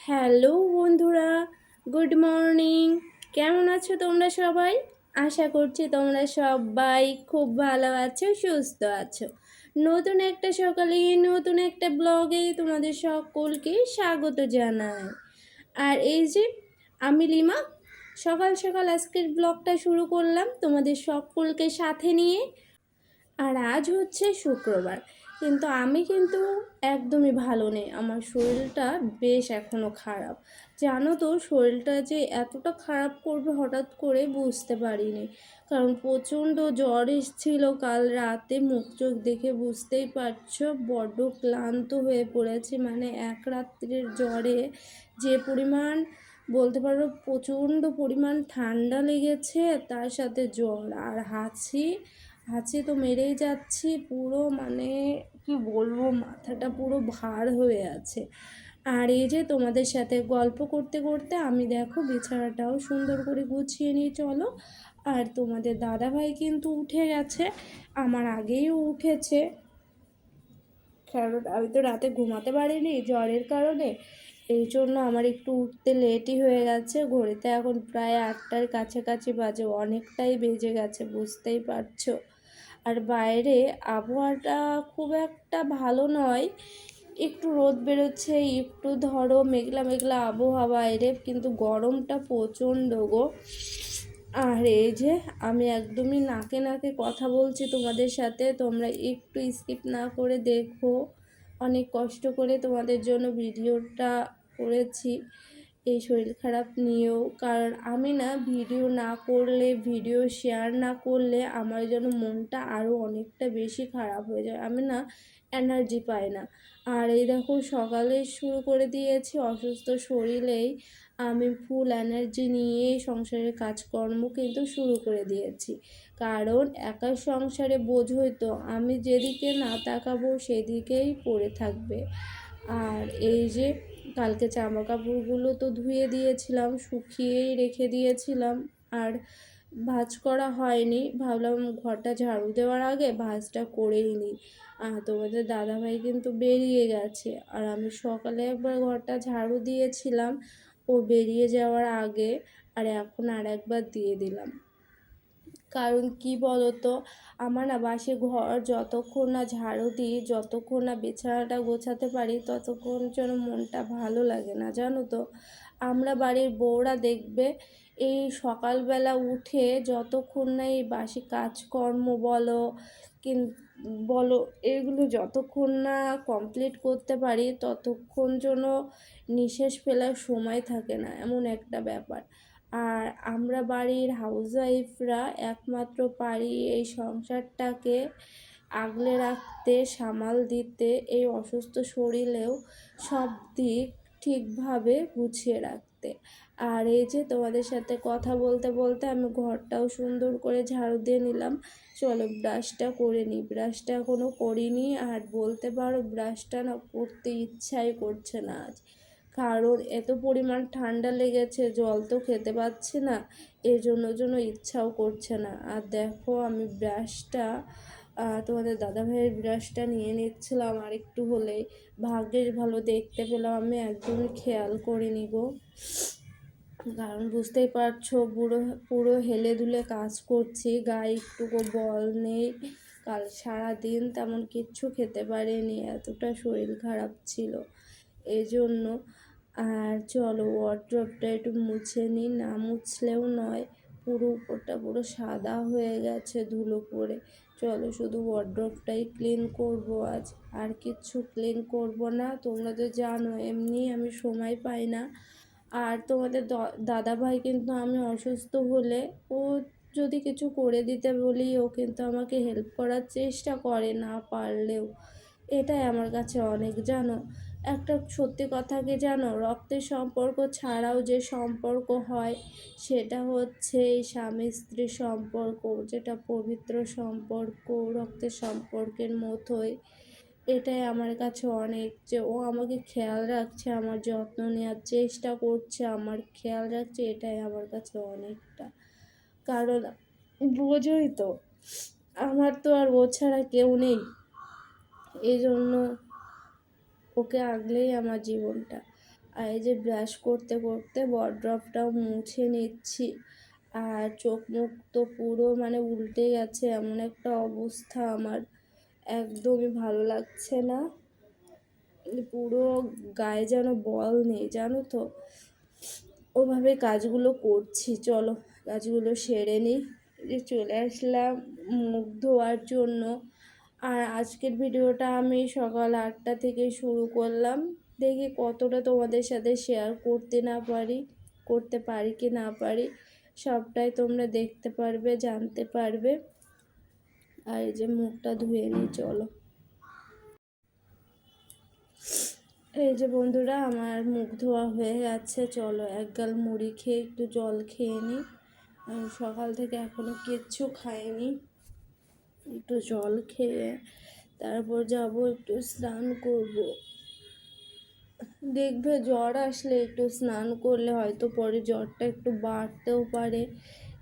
Hello বন্ধুরা, good morning. কেমন আছো তোমরা সবাই? আশা করছি তোমরা সবাই খুব ভালো আছো, সুস্থ আছো। নতুন একটা সকালে, নতুন একটা ব্লগে তোমাদের সকলকে স্বাগত জানাই। আর এই যে, আমি লিমা। সকাল সকাল আজকের ব্লগটা শুরু করলাম তোমাদের সকলকে সাথে নিয়ে। আর আজ হচ্ছে শুক্রবার। কিন্তু আমি কিন্তু একদমই ভালো নেই। আমার শরীরটা বেশ এখনও খারাপ। জানো তো, শরীরটা যে এতটা খারাপ করবে হঠাৎ করে বুঝতে পারিনি। কারণ প্রচণ্ড জ্বর এসেছিল কাল রাতে, মুখ চোখ দেখে বুঝতেই পারছ। বড্ড ক্লান্ত হয়ে পড়েছি। মানে এক রাত্রের জ্বরে যে পরিমাণ, বলতে পারো প্রচণ্ড পরিমাণ ঠান্ডা লেগেছে, তার সাথে জ্বর আর হাঁচি হাঁচি তো মেরেই যাচ্ছি। পুরো মানে কি বলব, মাথাটা পুরো ভার হয়ে আছে। আর এই যে তোমাদের সাথে গল্প করতে করতে আমি দেখো বিছানাটাও সুন্দর করে গুছিয়ে নিয়ে চলো। আর তোমাদের দাদাভাই কিন্তু উঠে গেছে, আমার আগেই উঠেছে। কারণ আমি তো রাতে ঘুমাতে পারিনি জ্বরের কারণে, এই জন্য আমার একটু উঠতে লেটই হয়ে গেছে। ঘড়িতে এখন প্রায় আটটার কাছাকাছি বাজে, অনেকটাই বেজে গেছে, বুঝতেই পারছ। আর বাইরে আবহাওয়াটা খুব একটা ভালো নয়। একটু রোদ বেরোচ্ছে, একটু ধরো মেঘলা মেঘলা আবহাওয়া বাইরে, কিন্তু গরমটা প্রচণ্ড গো। আর এই যে আমি একদমই নাকে নাকে কথা বলছি তোমাদের সাথে, তোমরা একটু স্কিপ না করে দেখো। অনেক কষ্ট করে তোমাদের জন্য ভিডিওটা করেছি। এই শরীর খারাপ নিয়েও। কারণ আমি না ভিডিও না করলে, ভিডিও শেয়ার না করলে আমার যেন মনটা আরও অনেকটা বেশি খারাপ হয়ে যায়। আমি না এনার্জি পাই না। আর এই দেখো সকালে শুরু করে দিয়েছি অসুস্থ শরীরেই আমি ফুল এনার্জি নিয়ে সংসারের কাজকর্ম কিন্তু শুরু করে দিয়েছি। কারণ একা সংসারে বোঝই তো আমি যেদিকে না তাকাবো সেদিকেই পড়ে থাকবে। আর এই যে কালকে জামা কাপড়গুলো তো ধুয়ে দিয়েছিলাম, শুকিয়েই রেখে দিয়েছিলাম, আর ভাজ করা হয়নি। ভাবলাম ঘরটা ঝাড়ু দেওয়ার আগে ভাজটা করেই নিই। তোমাদের দাদাভাই কিন্তু বেরিয়ে গেছে। আর আমি সকালে একবার ঘরটা ঝাড়ু দিয়েছিলাম, ও বেরিয়ে যাওয়ার আগে, আর এখন আর একবার দিয়ে দিলাম। কারণ কি বলতো? আমার না বাসে ঘর যতক্ষণ না ঝাড়ু দিই, যতক্ষণ না বিছানাটা গোছাতে পারি, ততক্ষণ যেন মনটা ভালো লাগে না, জানো তো? আমরা বাড়ির বউরা দেখবে এই সকালবেলা উঠে যতক্ষণ না এই বাসি কাজকর্ম বলো কিন, বলো, এগুলো যতক্ষণ না কমপ্লিট করতে পারি, ততক্ষণ যেন নিঃশ্বাস ফেলার সময় থাকে না, এমন একটা ব্যাপার। আর আমরা বাড়ির হাউসওয়াইফরা একমাত্র পারি এই সংসারটাকে আগলে রাখতে, সামাল দিতে, এই অসুস্থ শরীরেও সব দিক ঠিকভাবে গুছিয়ে রাখতে। আর এই যে তোমাদের সাথে কথা বলতে বলতে আমি ঘরটাও সুন্দর করে ঝাড়ু দিয়ে নিলাম। চলো ব্রাশটা করে নিই। ব্রাশটা এখনও করিনি আর বলতে পারো ব্রাশটা না করতে ইচ্ছাই করছে না আজ। কারণ এত পরিমাণ ঠান্ডা লেগেছে, জল তো খেতে পাচ্ছি না, এর জন্য জন্য ইচ্ছাও করছে না। আর দেখো, আমি ব্রাশটা তোমাদের দাদাভাইয়ের ব্রাশটা নিয়ে নিচ্ছিলাম আর একটু হলে ভাগ্যের ভালো দেখতে পেলাম, আমি একদমই খেয়াল করিনি গো। কারণ বুঝতেই পারছ পুরো পুরো হেলে দুলে কাজ করছি, গায়ে একটুকু বল নেই। কাল সারাদিন তেমন কিচ্ছু খেতে পারিনি, এতটা শরীর খারাপ ছিল। এই জন্য আর চলো ওয়ার্ড্রপটা একটু মুছে নিই। না মুছলেও নয়, পুরো উপরটা পুরো সাদা হয়ে গেছে ধুলো পড়ে। চলো শুধু ওয়ার্ড্রপটাই ক্লিন করব আজ। আর কিচ্ছু ক্লিন করব না, তোমরা তো জানো এমনি আমি সময় পাই না। আর তোমাদের দাদা ভাই কিন্তু আমি অসুস্থ হলে ও যদি কিছু করে দিতে বলি, ও কিন্তু আমাকে হেল্প করার চেষ্টা করে না পারলেও। এটাই আমার কাছে অনেক, জানো? একটা সত্যি কথা কি জানো? রক্তের সম্পর্ক ছাড়াও যে সম্পর্ক হয়, সেটা হচ্ছে এই স্বামী স্ত্রীর সম্পর্ক, যেটা পবিত্র সম্পর্ক, রক্তের সম্পর্কের মতোই। এটাই আমার কাছে অনেক যে ও আমাকে খেয়াল রাখছে, আমার যত্ন নেওয়ার চেষ্টা করছে, আমার খেয়াল রাখছে, এটাই আমার কাছে অনেকটা। কারণ বোঝোই তো, আমার তো আর ও ছাড়া কেউ নেই। এই জন্য ওকে আগলেই আমার জীবনটা। আর এই যে ব্রাশ করতে করতে বড্রপটাও মুছে নিচ্ছি। আর চোখ মুখ তো পুরো মানে উল্টে গেছে, এমন একটা অবস্থা আমার। একদমই ভালো লাগছে না। পুরো গায়ে যেন বল নেই, জানো তো? ওভাবে কাজগুলো করছি, চলো। কাজগুলো সেরে নিই। চলে আসলাম মুখ ধোয়ার জন্য। আর আজকের ভিডিওটা আমি সকাল আটটা থেকে শুরু করলাম। দেখি কতটা তোমাদের সাথে শেয়ার করতে না পারি, করতে পারি কি না পারি, সবটাই তোমরা দেখতে পারবে, জানতে পারবে। আর এই যে মুখটা ধুয়ে নিই, চলো। এই যে বন্ধুরা, আমার মুখ ধোয়া হয়ে যাচ্ছে চলো এক গাল মুড়ি খেয়ে একটু জল খেয়ে নিই। সকাল থেকে এখনও কিচ্ছু খাইনি। একটু জল খেয়ে তারপর যাব একটু স্নান করব। দেখবে জ্বর আসলে একটু স্নান করলে হয়তো পরে জ্বরটা একটু বাড়তেও পারে,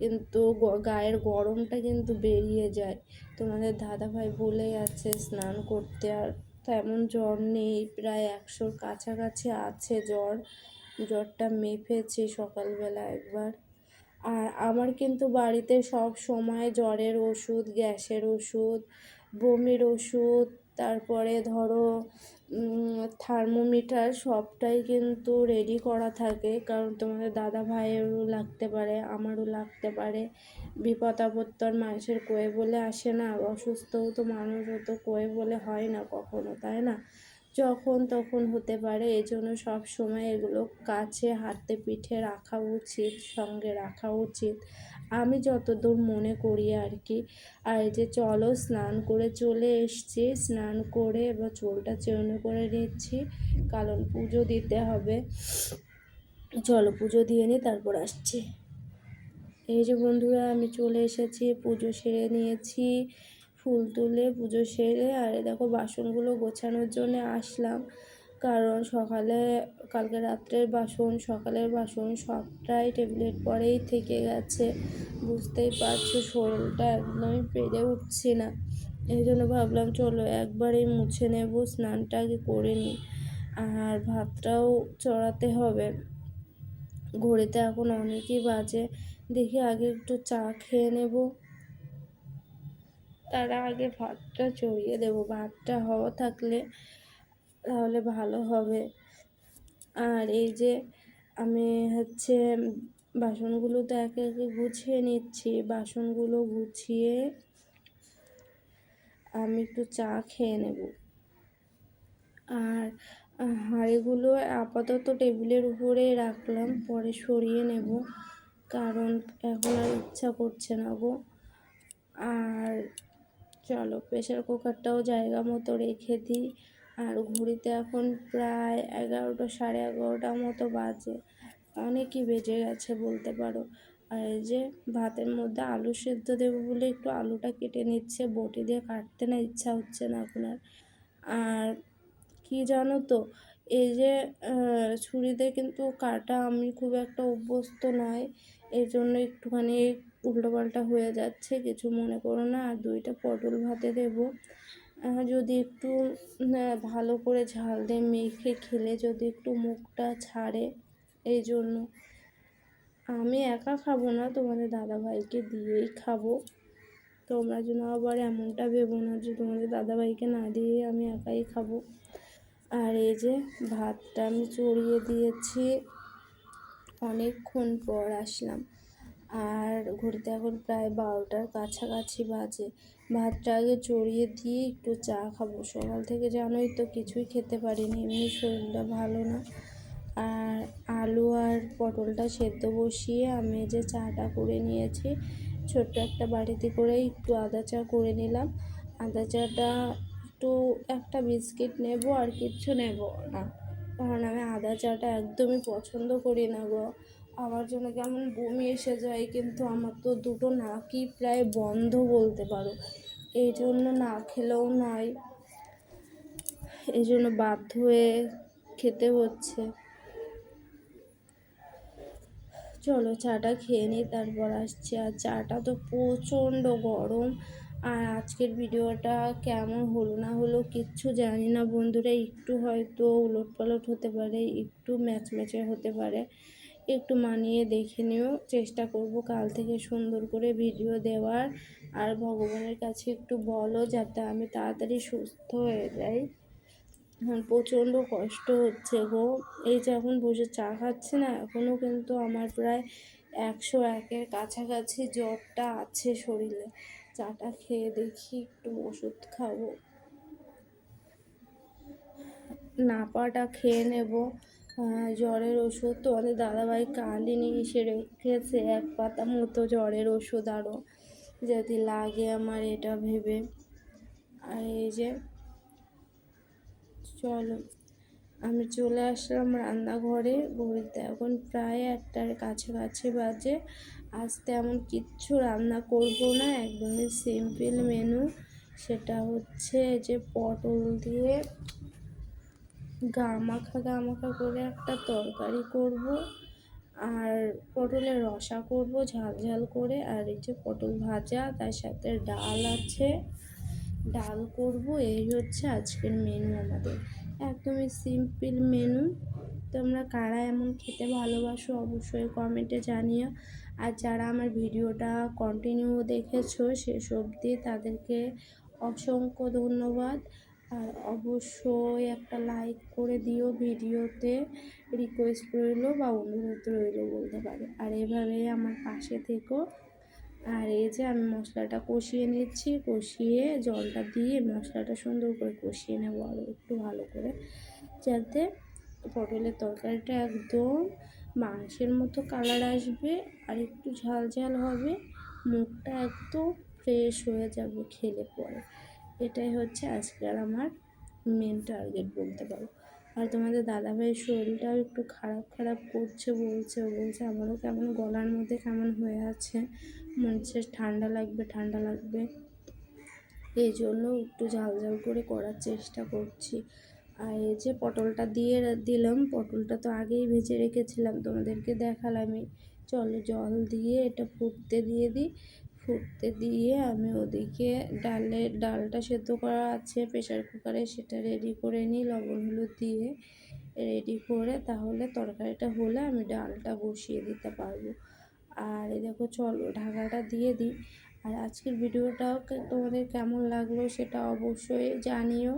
কিন্তু গায়ের গরমটা কিন্তু বেরিয়ে যায়। তোমাদের দাদাভাই বলে আছে স্নান করতে আর তেমন জ্বর নেই, প্রায় একশোর কাছাকাছি আছে জ্বর। জ্বরটা মেপেছে সকালবেলা একবার। আর আমার কিন্তু বাড়িতে সব সময় জ্বরের ওষুধ, গ্যাসের ওষুধ, বমির ওষুধ, তারপরে ধরো থার্মোমিটার সবটাই কিন্তু রেডি করা থাকে। কারণ তোমাদের দাদা ভাইয়েরও লাগতে পারে, আমারও লাগতে পারে। বিপদ আর মানুষের কয়ে বলে আসে না। অসুস্থও তো মানুষও তো কয়ে বলে হয় না কখনো, তাই না? যখন তখন হতে পারে এই জন্য সব সময় এগুলো কাছে হাতে পিঠে রাখা উচিত, সঙ্গে রাখা উচিত। আমি যতদূর মনে করি আর কি আর এই যে চলো স্নান করে চলে এসছি, স্নান করে এবার চুলটা চেউন করে নিচ্ছি কারণ পুজো দিতে হবে। চলো পুজো দিয়ে নিই তারপর আসছি। এই যে বন্ধুরা, আমি চলে এসেছি, পুজো সেরে নিয়েছি। ফুল তুলে পুজো সেরে, আর দেখো বাসনগুলো গোছানোর জন্য আসলাম। কারণ সকালে, কালকে রাত্রের বাসন, সকালের বাসন সবটাই টেবিলের পরেই থেকে গেছে। বুঝতেই পারছ, শরীরটা একদমই পেরে উঠছি না। এই জন্য ভাবলাম, চলো একবারেই মুছে নেব, স্নানটা আগে করে নিই আর ভাতটাও চড়াতে হবে। ঘড়িতে এখন অনেকই বাজে। দেখি আগে একটু চা খেয়ে নেব। তার আগে ভাতটা চড়িয়ে দেবো। ভাতটা হওয়া থাকলে তাহলে ভালো হবে। আর এই যে আমি হচ্ছে বাসনগুলো তো একে একে গুছিয়ে নিচ্ছি। বাসনগুলো গুছিয়ে আমি একটু চা খেয়ে নেব। আর হাঁড়িগুলো আপাতত টেবিলের উপরেই রাখলাম, পরে সরিয়ে নেব। কারণ এখন আর ইচ্ছা করছে না গো। আর চলো প্রেশার কুকারটাও জায়গা মতো রেখে দিই। আর ঘড়িতে এখন প্রায় এগারোটা, সাড়ে এগারোটা মতো বাজে। অনেকই বেজে গেছে বলতে পারো। আর এই যে ভাতের মধ্যে আলু সেদ্ধ দেবো বলে একটু আলুটা কেটে নিচ্ছে, বটি দিয়ে কাটতে না ইচ্ছা হচ্ছে না আপনার আর। কি জানো তো, এই যে ছুরিতে কিন্তু কাটা আমি খুব একটা অভ্যস্ত নয়। এই জন্য একটুখানি উল্টোপাল্টা হয়ে যাচ্ছে, কিছু মনে করো না। আর দুইটা পটল ভাতে দেবো। যদি একটু ভালো করে ঝাল দিয়ে মেখে খেলে, যদি একটু মুখটা ছাড়ে, এই জন্য। আমি একা খাব না, তোমাদের দাদাভাইকে দিয়েই খাব। তোমরা যেন আবার এমনটা ভেবো না যে, তোমাদের দাদাভাইকে না দিয়ে আমি একাই খাব। আর এই যে, ভাতটা আমি চড়িয়ে দিয়েছি। অনেকক্ষণ পর আসলাম। আর ঘুরতে এখন প্রায় বারোটার কাছাকাছি বাজে। ভাতটা আগে চড়িয়ে দিয়ে একটু চা খাব। সকাল থেকে জানোই তো কিছুই খেতে পারিনি, এমনি শরীরটা ভালো না। আর আলু আর পটলটা সেদ্ধ বসিয়ে আমি যে চাটা করে নিয়েছি। ছোট্ট একটা বাড়িতে করে একটু আদা চা করে নিলাম। আদা চাটা একটু একটা বিস্কিট নেব আর কিচ্ছু নেব না। কারণ আমি আদা চাটা একদমই পছন্দ করি না গো। আমার জন্য কেমন বমি এসে যায়, কিন্তু আমার তো দুটো নাকই প্রায় বন্ধ বলতে পারো। এই জন্য না খেলেও নাই। এই জন্য বাধ্য হয়ে খেতে হচ্ছে। চলো চাটা খেয়ে নিই, তারপর আসছি। আর চাটা তো প্রচণ্ড গরম। আর আজকের ভিডিওটা কেমন হলো না হলো কিচ্ছু জানি না বন্ধুরা। একটু হয়তো উলট পালট হতে পারে, একটু ম্যাচ ম্যাচে হতে পারে। একটু মানিয়ে দেখে নিও। চেষ্টা করব কাল থেকে সুন্দর করে ভিডিও দেওয়ার। আর ভগবানের কাছে একটু বলো যাতে আমি তাড়াতাড়ি সুস্থ হয়ে যাই। প্রচণ্ড কষ্ট হচ্ছে গো। এই যে এখন বসে চা খাচ্ছি না এখনও কিন্তু আমার প্রায় একশো একের কাছাকাছি জ্বরটা আছে শরীরে। চাটা খেয়ে দেখি, একটু ওষুধ খাব। নাপাটা খেয়ে নেব। জ্বরের ওষুধ তো আমাদের দাদাভাই কালই নিয়ে এসে রেখেছে এক পাতা মতো জ্বরের ওষুধ আরও। যদি লাগে আমার এটা ভেবে। আর এই যে, চলো। আমি চলে আসলাম রান্নাঘরে। ঘড়িতে এখন প্রায় একটার কাছাকাছি বাজে। আজ তেমন কিচ্ছু রান্না করব না, একদমই সিম্পল মেনু সেটা হচ্ছে যে পটল দিয়ে গা মাখা গা মাখা করে একটা তরকারি করব আর পটলের রসা করব ঝাল ঝাল করে। আর এই যে পটল ভাজা, তার সাথে ডাল আছে। ডাল করব, এই হচ্ছে আজকের মেনু আমাদের। একদমই সিম্পল মেনু তোমরা কারা এমন খেতে ভালোবাসো অবশ্যই কমেন্টে জানিও। আর যারা আমার ভিডিওটা কন্টিনিউ দেখেছ শেষ অবধি তাদেরকে অসংখ্য ধন্যবাদ। আর অবশ্যই একটা লাইক করে দিও ভিডিওতে রিকোয়েস্ট রইল বা অনুরোধ রইল বলতে পারো। আর এভাবেই আমার পাশে থেকো। আর এই যে আমি মশলাটা কষিয়ে নিচ্ছি, কষিয়ে জলটা দিয়ে মশলাটা সুন্দর করে কষিয়ে নেব আরও একটু ভালো করে, যাতে পটলের তরকারিটা একদম মাংসের মতো কালার আসবে আর একটু ঝাল ঝাল হবে, মুখটা একদম ফ্রেশ হয়ে যাবে খেলে পরে। এটাই হচ্ছে আজকের আমার মেন টার্গেট বলতে পারো। আর তোমাদের দাদাভাইয়ের শরীরটাও একটু খারাপ খারাপ করছে বলছে বলছে আমারও কেমন গলার মধ্যে কেমন হয়ে আছে, মনে হচ্ছে ঠান্ডা লাগবে ঠান্ডা লাগবে। এই জন্য একটু ঝাল ঝাল করে করার চেষ্টা করছি। আর এই যে পটলটা দিয়ে দিলাম, পটলটা তো আগেই ভেজে রেখেছিলাম, তোমাদেরকে দেখালামই। চলো জল দিয়ে এটা ফুটতে দিয়ে দিই। ফুটতে দিয়ে আমি ওদিকে ডালের ডালটা সেদ্ধ করা আছে প্রেশার কুকারে সেটা রেডি করে নিই, লবণ হলুদ দিয়ে রেডি করে তাহলে তরকারিটা হলে আমি ডালটা বসিয়ে দিতে পারব। আর এই দেখো, চলো ঢাকাটা দিয়ে দিই। আর আজকের ভিডিওটাও তোমাদের কেমন লাগল সেটা অবশ্যই জানিও।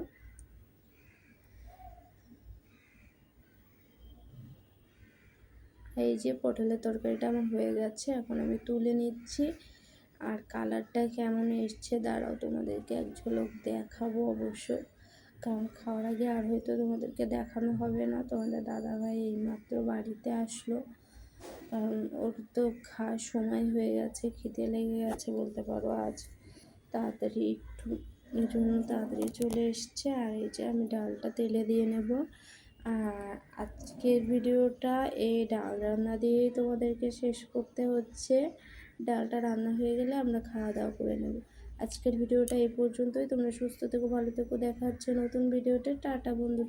এই যে পটলের তরকারিটা আমার হয়ে গেছে, এখন আমি তুলে নিচ্ছি। আর কালারটা কেমন এসছে দাঁড়াও, তোমাদেরকে এক ঝলক দেখাবো অবশ্যই কারণ খাওয়ার আগে আর হয়তো তোমাদেরকে দেখানো হবে না। তোমাদের দাদাভাই এইমাত্র বাড়িতে আসলো। কারণ ওর তো খাওয়ার সময় হয়ে গেছে, খিদে লেগে গেছে বলতে পারো আজ। তাড়াতাড়ি একটু জন্য তাড়াতাড়ি চলে এসছে। আর এই যে আমি ডালটা তেলে দিয়ে নেব। আর আজকের ভিডিওটা এই ডাল রান্না দিয়েই তোমাদেরকে শেষ করতে হচ্ছে। ডালটা রান্না হয়ে গেলে আমরা খাওয়া দাওয়া করে নেব। আজকের ভিডিওটা এই পর্যন্তই। তোমরা সুস্থ থেকো, ভালো থেকো। দেখা হচ্ছে নতুন ভিডিওতে। টাটা বন্ধুরা।